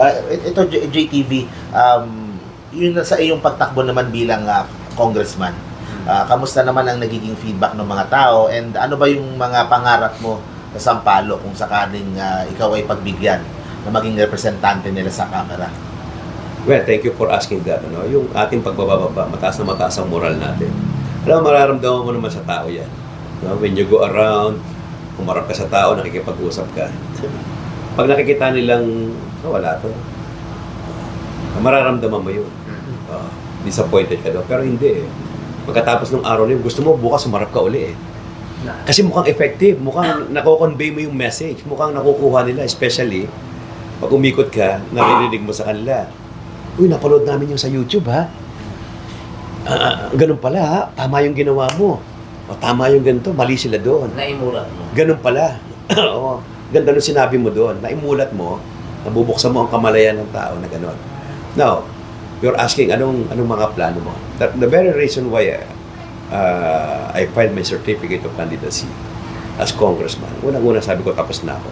Ah, ito, JTV, um, yun na sa iyong pagtakbo naman bilang ah, congressman. Ah, kamusta naman ang nagiging feedback ng mga tao and ano ba yung mga pangarap mo sa Sampalo kung sakaling ah, ikaw ay pagbigyan na maging representante nila sa camera? Well, thank you for asking that. Ano? Yung ating pagbababa, mataas na mataas ang moral natin. Alam, mararamdaman mo naman sa tao yan. No? When you go around, humarap ka sa tao, nakikipag-usap ka. Pag nakikita nilang, oh, wala to. Mararamdaman mo yun. Uh, disappointed ka daw. Pero hindi eh. Pagkatapos ng araw na yun, gusto mo bukas humarap ka uli eh. Kasi mukhang effective, mukhang nako-convey mo yung message, mukhang nakukuha nila, especially pag umikot ka, naririnig mo sa kanila. Uy, napanood namin yung sa YouTube ha. Ah, ganun pala ha, tama yung ginawa mo. O tama yung ganito, mali sila doon. Naimulat mo. Ganun pala. Oo. Ganda nung sinabi mo doon. Naimulat mo, nabubuksan mo ang kamalayan ng tao na gano'n. Now, you're asking anong anong mga plano mo. The, the very reason why uh, I filed my certificate of candidacy as congressman, unang-una sabi ko tapos na ako.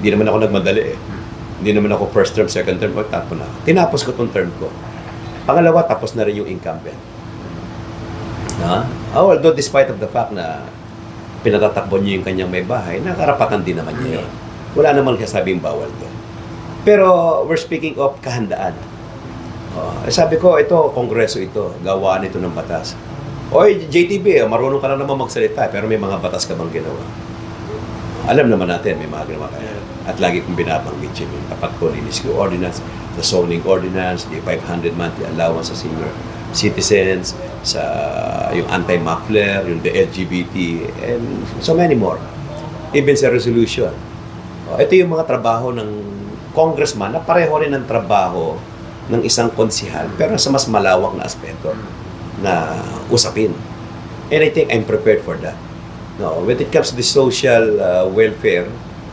Hindi naman ako nagmadali eh. Hindi naman ako first term, second term, o tapos na. Tinapos ko tong term ko. Pangalawa, tapos na rin yung incumbent. Na? Oh, although despite of the fact na pinatatakbo niya yung kanyang may bahay, nakarapatan din naman niya yun. Wala namang kasabing bawal doon. Pero we're speaking of kahandaan. Oh, eh, sabi ko, ito, kongreso ito, gawaan ito ng batas. Oy, JTB, eh, marunong ka na naman magsalita, pero may mga batas ka bang ginawa? Alam naman natin, may mga ginawa kaya. At lagi kong binabanggit yun, yung tapat ko, linis ko ordinance, the zoning ordinance, the 500 monthly allowance sa senior citizens, sa yung anti-muffler, yung the LGBT, and so many more. Even sa resolution. Oh, ito yung mga trabaho ng congressman na pareho rin ng trabaho ng isang konsihal pero sa mas malawak na aspeto na usapin. And I think I'm prepared for that. No, when it comes to the social uh, welfare,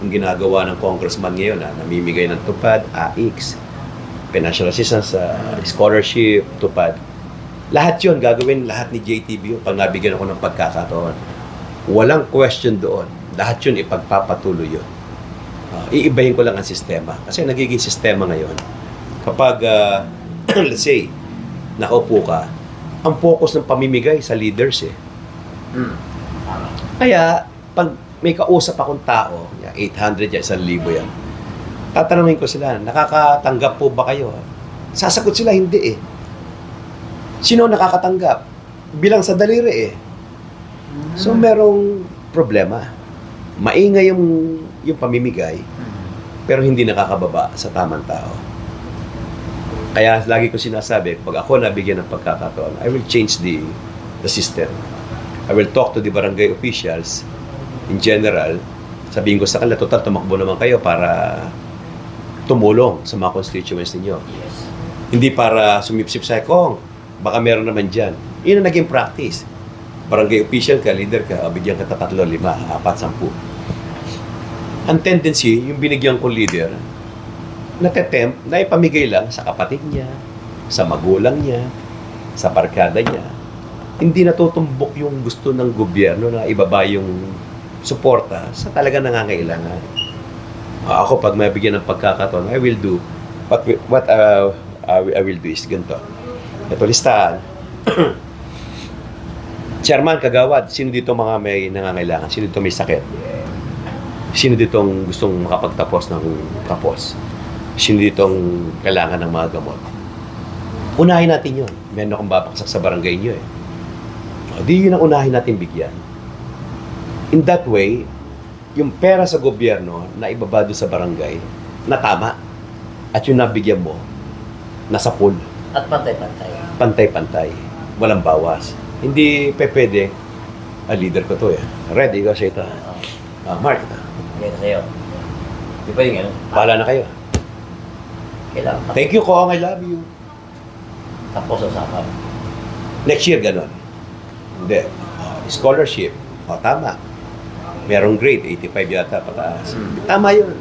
ang ginagawa ng congressman ngayon na namimigay ng tupad, AX, financial assistance, uh, scholarship, tupad. Lahat yon gagawin lahat ni JTB yun pag nabigyan ako ng pagkakataon. Walang question doon. Lahat yun ipagpapatuloy yun. Uh, iibahin ko lang ang sistema. Kasi nagiging sistema ngayon. Kapag, uh, let's say, nakaupo ka, ang focus ng pamimigay sa leaders eh. Hmm. Kaya, pag may kausap akong tao, yan, 800 yan, 1,000 yan, tatanungin ko sila, nakakatanggap po ba kayo? Sasagot sila, hindi eh. Sino ang nakakatanggap? Bilang sa daliri eh. So, merong problema. Maingay yung, yung pamimigay, pero hindi nakakababa sa tamang tao. Kaya lagi ko sinasabi, pag ako nabigyan ng pagkakataon, I will change the the system. I will talk to the barangay officials in general. Sabihin ko sa kanila, total tumakbo naman kayo para tumulong sa mga constituents ninyo. Yes. Hindi para sumipsip sa kong, baka meron naman dyan. Yun ang naging practice. Barangay official ka, leader ka, bigyan ka tatlo, lima, apat, sampu. Ang tendency, yung binigyan ko leader, natetempt na ipamigay lang sa kapatid niya, sa magulang niya, sa barkada niya. Hindi natutumbok yung gusto ng gobyerno na ibaba yung suporta sa talaga nangangailangan. Ah, ako, pag mabigyan ng pagkakataon, I will do we- what uh, I will do is ganito. Ito listahan. Chairman, kagawad, sino dito mga may nangangailangan? Sino dito may sakit? Sino dito ang gustong makapagtapos ng kapos? Sino dito ang kailangan ng mga gamot? Unahin natin yun. Meron akong babaksak sa barangay nyo eh. O, di yun ang unahin natin bigyan. In that way, yung pera sa gobyerno na ibaba doon sa barangay, na tama. At yung nabigyan mo, nasa pool. At pantay-pantay. Pantay-pantay. Walang bawas. Hindi pe pwede, ah, leader ko to eh. Red, ikaw sa ito. Oh. Ah, Mark, Ngayon sa'yo. Di ba yung ano? bahala na kayo. Kailangan Thank you, Kong. I love you. tapos usapan. Next year, ganun. Hindi. Ah, scholarship. O, tama. Merong grade, 85 yata pataas. Hmm. Tama yun.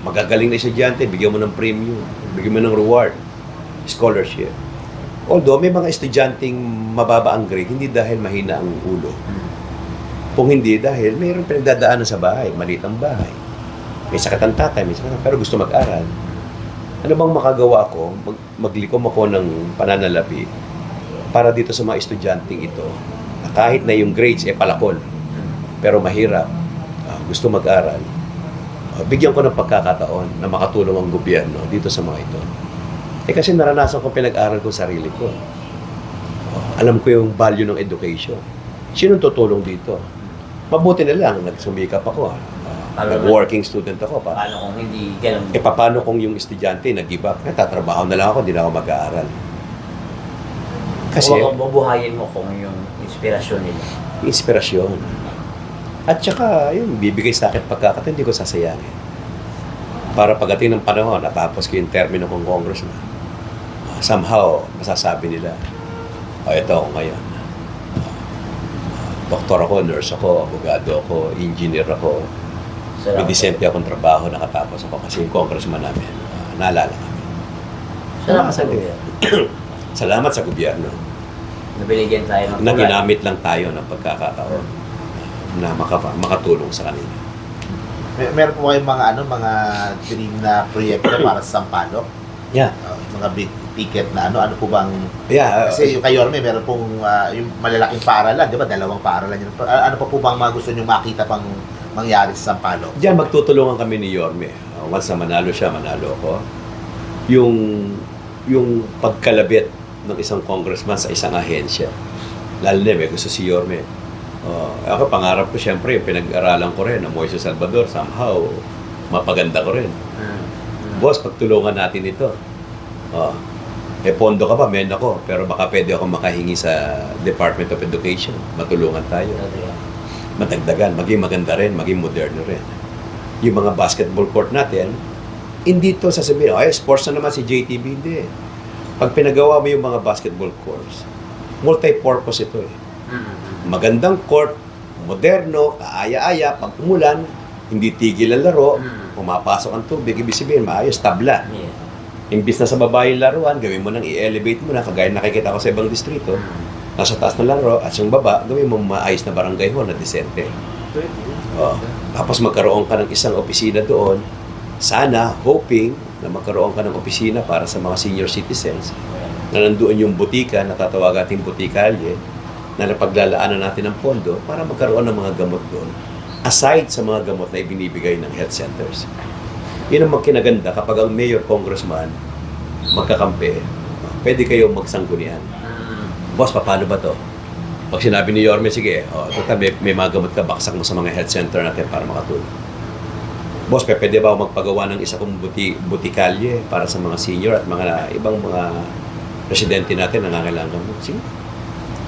Magagaling na estudyante, bigyan mo ng premium, bigyan mo ng reward, scholarship. Although may mga estudyanteng mababa ang grade, hindi dahil mahina ang ulo. Kung hindi dahil mayroong pinagdadaanan sa bahay, maliit ang bahay. May sakit ang tatay, may sakit pero gusto mag-aral. Ano bang makagawa ko? Mag, maglikom ako ng pananalapi para dito sa mga estudyanteng ito na kahit na yung grades eh palakol pero mahirap, ah, gusto mag-aral, ah, bigyan ko ng pagkakataon na makatulong ang gobyerno dito sa mga ito. Eh kasi naranasan ko pinag-aral ko sarili ko. Alam ko yung value ng education. Sino tutulong dito? Mabuti na lang, nagsumikap ako. ah. Paano Nag-working student ako. Pa. Paano kung hindi ganun? Eh, paano kung yung estudyante nag-give up? Eh, tatrabaho na lang ako, hindi na ako mag-aaral. Kasi, Kung bubuhayin mo kung yung inspirasyon nila. inspirasyon. At saka, yun, bibigay sa akin pagkakataon, hindi ko sasayangin. Para pagdating ng panahon, natapos ko yung termino kong congressman. Ah, Somehow, masasabi nila, oh, ito ako ngayon. Ah, Doktor ako, nurse ako, abogado ako, engineer ako, may Salamat. disente akong trabaho, nakatapos ako kasi yung congressman namin, ah, naalala kami. Salamat sa gobyerno. Salamat sa gobyerno Nabiligyan tayo ng na tulad. ginamit lang tayo ng pagkakataon na maka- makatulong sa kanila. Mer- meron po kayong mga ano, mga dream na proyekto para sa Sampaloc? Yeah. Uh, mga big ticket na ano, ano po bang Yeah, uh, Kasi yung kay Yorme, meron pong ah, yung malalaking paaralan, di ba? Dalawang paaralan yun. Ah, Ano pa po bang mga gusto nyo makita pang mangyari sa Sampaloc? Diyan magtutulungan kami ni Yorme. Uh, once na manalo siya, manalo ako. Yung yung pagkalabit ng isang congressman sa isang ahensya. Lalo na may gusto si Yorme. Uh, ako pangarap ko siyempre, pinag-aralan ko rin ang Moises Salvador. Somehow, mapaganda ko rin. Boss, pagtulungan natin ito. Oh. Eh, pondo ka pa, men ako. Pero baka pwede ako makahingi sa Department of Education. Matulungan tayo. Madagdagan, maging maganda rin, maging moderno rin. Yung mga basketball court natin, hindi to sasabihin, ay, sports na naman si JTB. Hindi. Pag pinagawa mo yung mga basketball courts, multi-purpose ito eh. Mm. Magandang court, moderno, kaaya-aya, pag umulan, hindi tigil ang laro, Mm. pumapasok ang tubig, ibig sabihin, maayos, tabla. Yeah. Imbis na sa baba yung laruan, gawin mo nang i-elevate mo na, kagaya nakikita ko sa ibang distrito, nasa taas ng laro, at yung baba, gawin mo maayos na barangay hall na disente. Oh. Tapos magkaroon ka ng isang opisina doon, sana, hoping, na magkaroon ka ng opisina para sa mga senior citizens, na nandoon yung butika, na tatawag ating butikalye, na napaglalaanan natin ng pondo para magkaroon ng mga gamot doon, aside sa mga gamot na ibinibigay ng health centers. Yun ang magkinaganda kapag ang mayor, congressman, magkakampi, pwede kayo magsanggunian. Mm. Boss, paano ba to? Pag sinabi ni Yorme, sige, oh, tuta, may, may mga gamot ka, baksak mo sa mga health center natin para makatulong. Boss, pe, pwede ba magpagawa ng isa kong buti, butikalye para sa mga senior at mga ibang mga residente natin na nangangailangan mo? Sige,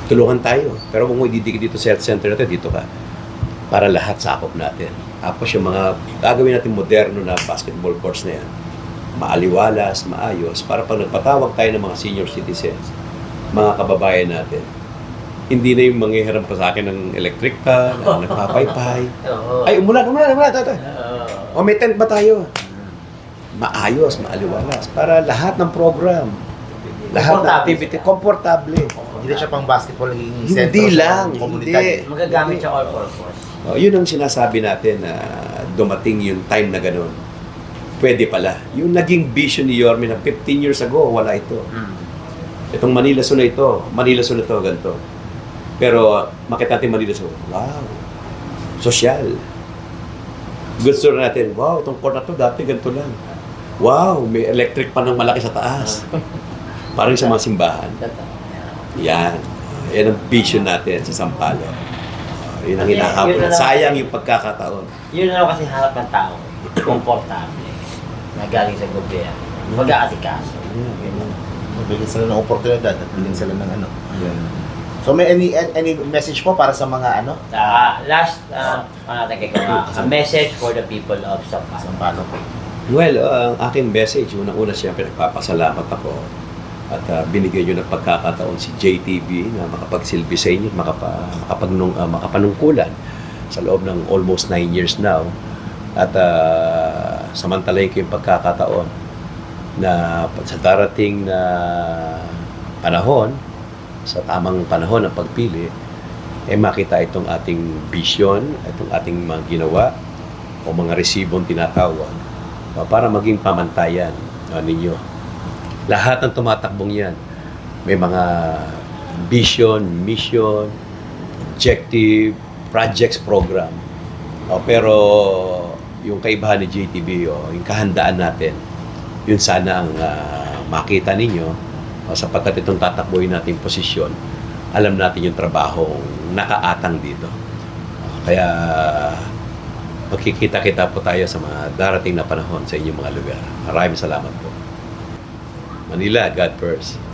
tulungan tayo. Pero kung mo ididikit dito sa health center natin, dito ka. Para lahat sakop natin. Tapos yung mga gagawin natin moderno na basketball courts na yan, maaliwalas, maayos, para pag nagpatawag tayo ng mga senior citizens, mga kababayan natin, hindi na yung manghihiram pa sa akin ng electric pa, na nagpapaypay. Ay, umulan, umulan, umulan. Oo. O may tent ba tayo? Maayos, maaliwalas. Para lahat ng program, lahat ng Komportable komportable. Hindi na siya pang basketball naging Hindi sentro sa lang, komunidad. hindi. Magagamit siya all purpose. Oh, yun ang sinasabi natin na dumating yung time na ganun. Pwede pala. Yung naging vision ni Yorme na 15 years ago, wala ito. Mm. Itong Manila Zoo na ito, Manila Zoo na ito, ganito. Pero makita natin Manila Zoo, wow, sosyal. Gusto na natin, wow, itong court na to dati ganito lang. Wow, may electric pa ng malaki sa taas. Parang sa mga simbahan. Yan. Yan ang vision natin sa Sampalo. Uh, yun ang Okay, hinahabol. yun. Sayang yung pagkakataon. Yun na lang kasi hanap ng tao. Komportable. Na galing sa gobyerno. Mag-aasikaso. Yun lang. Bigyan sila ng oportunidad at bigyan sila ng ano. So may any any message po para sa mga ano? Ah, last, uh, uh, a message for the people of Sampalo. Sampaloc. Well, uh, ang aking message, unang-una siyempre nagpapasalamat ako at uh, binigyan nyo ng pagkakataon si JTV na makapagsilbi sa inyo, makapa, uh, makapanungkulan sa loob ng almost 9 years now. At uh, samantalayin ko yung pagkakataon na sa darating na panahon, sa tamang panahon ng pagpili, eh makita itong ating vision, itong ating mga ginawa o mga resibong tinatawag uh, para maging pamantayan ah, ninyo. Lahat ng tumatakbong yan, may mga vision, mission, objective, projects, program. O, pero yung kaibahan ni JTB, o, yung kahandaan natin, yun sana ang ah, makita ninyo o, sapagkat itong tatakbuhin nating posisyon, alam natin yung trabaho nakaatang dito. O, kaya magkikita-kita po tayo sa mga darating na panahon sa inyong mga lugar. Maraming salamat po. Manila, God first.